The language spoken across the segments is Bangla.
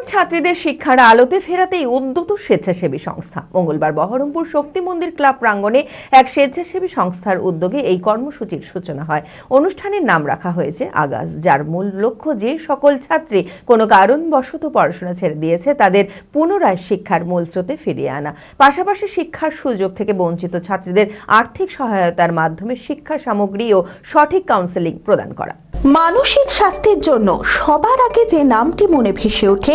উৎসুর ছাত্রীদের শিক্ষার আলোতে ফেরাতেই উদ্যত স্বেচ্ছাসেবী সংস্থা। মঙ্গলবার বহরমপুর শক্তি মন্দির ক্লাব প্রাঙ্গণে এক স্বেচ্ছাসেবী সংস্থার উদ্যোগে এই কর্মসূচির সূচনা হয়। অনুষ্ঠানের নাম রাখা হয়েছে আগাজ যার মূল লক্ষ্য যে সকল ছাত্রী কোনো কারণবশত পড়াশোনা ছেড়ে দিয়েছে, তাদের পুনরায় শিক্ষার মূল স্রোতে ফিরিয়ে আনা। পাশাপাশি শিক্ষার সুযোগ থেকে বঞ্চিত ছাত্রীদের আর্থিক সহায়তার মাধ্যমে শিক্ষা সামগ্রী ও সঠিক কাউন্সেলিং প্রদান করা। মানসিক স্বাস্থ্যের জন্য সবার আগে যে নামটি মনে ভেসে ওঠে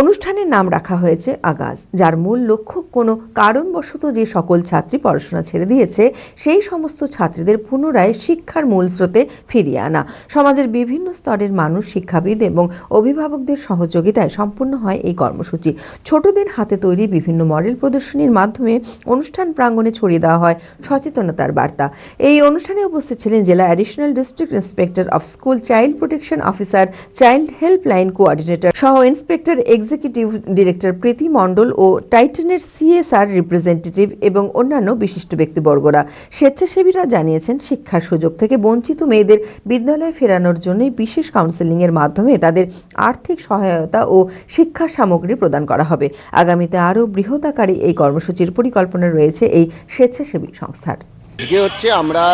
অনুষ্ঠানের নাম রাখা হয়েছে আগাজ, যার মূল লক্ষ্য কোনো কারণবশত যে সকল ছাত্রী পড়াশোনা ছেড়ে দিয়েছে, সেই সমস্ত ছাত্রীদের পুনরায় শিক্ষার মূল স্রোতে ফিরিয়ে আনা। সমাজের বিভিন্ন স্তরের মানুষ শিক্ষাবিদ এবং অভিভাবকদের সহযোগিতায় সম্পূর্ণ হয় এই কর্মসূচি। ছোটদের হাতে তৈরি বিভিন্ন মডেল প্রদর্শনীর মাধ্যমে অনুষ্ঠান প্রাঙ্গণে ছড়িয়ে দেওয়া হয় সচেতনতার বার্তা। এই অনুষ্ঠানে উপস্থিত ছিলেন জেলা additional district inspector of school child protection officer, child helpline coordinator সহ inspector executive director Priti Mondal ও টাইটানের সিএসআর রিপ্রেজেন্টেটিভ এবং অন্যান্য বিশিষ্ট ব্যক্তিবর্গরা। স্বেচ্ছাসেবীরা জানিয়েছেন, শিক্ষার সুযোগ থেকে বঞ্চিত মেয়েদের বিদ্যালয়ে ফেরানোর জন্যই বিশেষ কাউন্সেলিংয়ের মাধ্যমে তাদের আর্থিক সহায়তা ও শিক্ষা সামগ্রী প্রদান করা হবে। আগামীতে আরও বৃহদাকারী এই কর্মসূচির পরিকল্পনা রয়েছে এই স্বেচ্ছাসেবী সংস্থার। আজকে হচ্ছে আমরা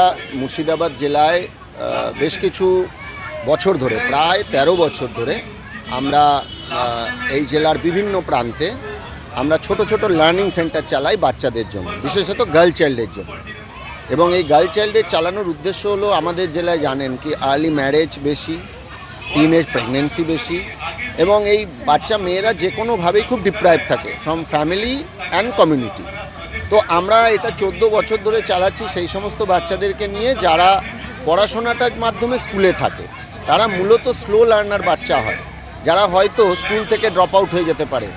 মুর্শিদাবাদ জেলায় বেশ কিছু বছর ধরে, প্রায় ১৩ বছর ধরে আমরা এই জেলার বিভিন্ন প্রান্তে আমরা ছোট ছোট লার্নিং সেন্টার চালাই বাচ্চাদের জন্য, বিশেষত গার্ল চাইল্ডের জন্য। এবং এই গার্ল চাইল্ডের চালানোর উদ্দেশ্য হলো আমাদের জেলায় জানেন কি আর্লি ম্যারেজ বেশি টিন এজ প্রেগনেন্সি বেশি, এবং এই বাচ্চা মেয়েরা যে কোনোভাবেই খুব ডিপ্রাইভ থাকে ফ্রম ফ্যামিলি অ্যান্ড কমিউনিটি তো আমরা এটা চোদ্দ বছর ধরে চালাচ্ছি সেই সমস্ত বাচ্চাদেরকে নিয়ে যারা পড়াশোনাটার মাধ্যমে স্কুলে থাকে। তারা মূলত স্লো লার্নার বাচ্চা হয়। যারা হয়তো স্কুল থেকে ড্রপ আউট হয়ে যেতে পারে,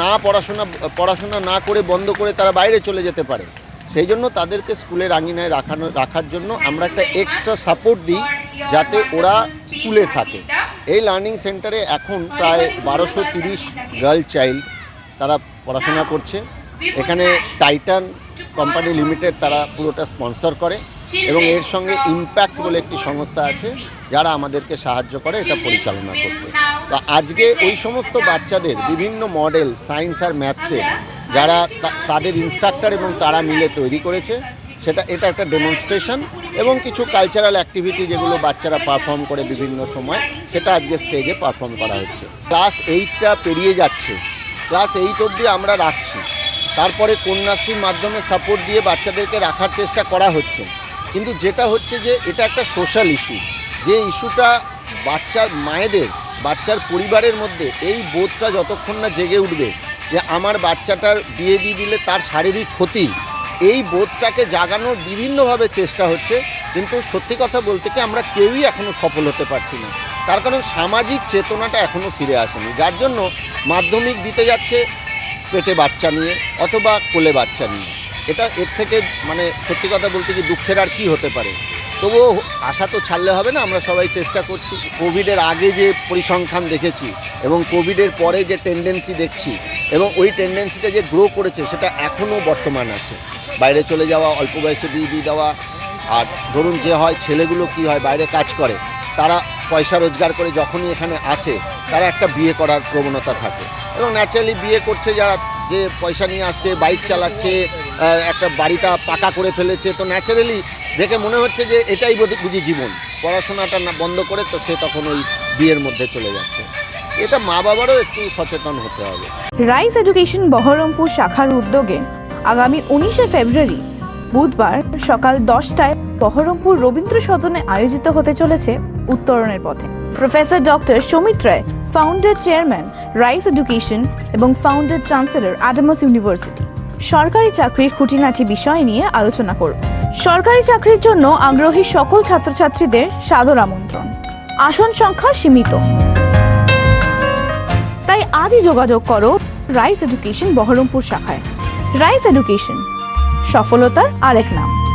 না পড়াশোনা পড়াশোনা না করে বন্ধ করে তারা বাইরে চলে যেতে পারে, সেই জন্য তাদেরকে স্কুলের আঙিনায় রাখানো, রাখার জন্য আমরা একটা এক্সট্রা সাপোর্ট দিই যাতে ওরা স্কুলে থাকে। এই লার্নিং সেন্টারে এখন প্রায় বারোশো তিরিশ গার্ল চাইল্ড তারা পড়াশোনা করছে। এখানে টাইটান কোম্পানি লিমিটেড তারা পুরোটা স্পন্সর করে এবং এর সঙ্গে ইম্প্যাক্ট বলে একটি সংস্থা আছে, যারা আমাদেরকে সাহায্য করে এটা পরিচালনা করতে। তো আজকে ওই সমস্ত বাচ্চাদের বিভিন্ন মডেল, সায়েন্স আর ম্যাথসের যারা তাদের ইনস্ট্রাক্টর এবং তারা মিলে তৈরি করেছে। সেটা, এটা একটা ডেমনস্ট্রেশন এবং কিছু কালচারাল অ্যাক্টিভিটি যেগুলো বাচ্চারা পারফর্ম করে বিভিন্ন সময়, সেটা আজকে স্টেজে পারফর্ম করা হচ্ছে। ক্লাস এইটটা পেরিয়ে যাচ্ছে। ক্লাস এইট অবধি আমরা রাখছি। তারপরে কন্যাশ্রীর মাধ্যমে সাপোর্ট দিয়ে বাচ্চাদেরকে রাখার চেষ্টা করা হচ্ছে। কিন্তু যেটা হচ্ছে যে, এটা একটা সোশ্যাল ইস্যু যে ইস্যুটা বাচ্চা, মায়েদের বাচ্চার পরিবারের মধ্যে এই বোধটা যতক্ষণ না জেগে উঠবে যে আমার বাচ্চাটার বিয়ে দিয়ে দিলে তার শারীরিক ক্ষতি, এই বোধটাকে জাগানোর বিভিন্নভাবে চেষ্টা হচ্ছে। কিন্তু সত্যি কথা বলতে কি আমরা কেউই এখনও সফল হতে পারছি না। তার কারণ সামাজিক চেতনাটা এখনও ফিরে আসেনি। যার জন্য মাধ্যমিক দিতে যাচ্ছে পেটে বাচ্চা নিয়ে অথবা কোলে বাচ্চা নিয়ে। এটা এর থেকে মানে সত্যি কথা বলতে কি দুঃখের আর কি হতে পারে? তবুও আশা তো ছাড়লে হবে না, আমরা সবাই চেষ্টা করছি। কোভিডের আগে যে পরিসংখ্যান দেখেছি এবং কোভিডের পরে যে টেন্ডেন্সি দেখছি এবং ওই টেন্ডেন্সিটা যে গ্রো করেছে, সেটা এখনও বর্তমান আছে। বাইরে চলে যাওয়া, অল্প বয়সে বিয়ে দিয়ে দেওয়া, আর ধরুন যে হয় ছেলেগুলো কি হয়, বাইরে কাজ করে, তারা পয়সা রোজগার করে যখনই এখানে আসে, তারা একটা বিয়ে করার প্রবণতা থাকে। এবং ন্যাচারালি বিয়ে করছে যারা, যে পয়সা নিয়ে আসছে বাইক চালাচ্ছে একটা বাড়িটা পাকা করে ফেলেছে, তো ন্যাচারালি দেখে মনে হচ্ছে যে এটাই বুঝি জীবন। পড়াশোনাটা না বন্ধ করে তো সে তখন ওই বিয়ের মধ্যে চলে যাচ্ছে। এটা মা বাবারও একটু সচেতন হতে হবে। রাইস এডুকেশন বহরমপুর শাখার উদ্যোগে আগামী উনিশে ফেব্রুয়ারি বুধবার সকাল দশটায় বহরমপুর রবীন্দ্র সদনে আয়োজিত হতে চলেছে উত্তরণের পথে। Professor doctor Samit Roy founder chairman Rice education এবং ফাউন্ডার চ্যান্সেলর অ্যাডামাস ইউনিভার্সিটি সরকারি চাকরির খুঁটিনাটি বিষয় নিয়ে আলোচনা করব। সরকারি চাকরির জন্য আগ্রহী সকল ছাত্রছাত্রীদের সাদর আমন্ত্রণ। আসন সংখ্যা সীমিত। তাই আজই যোগাযোগ করো রাইস এডুকেশন বহরমপুর শাখায়। রাইস এডুকেশন, সফলতার আরেক নাম।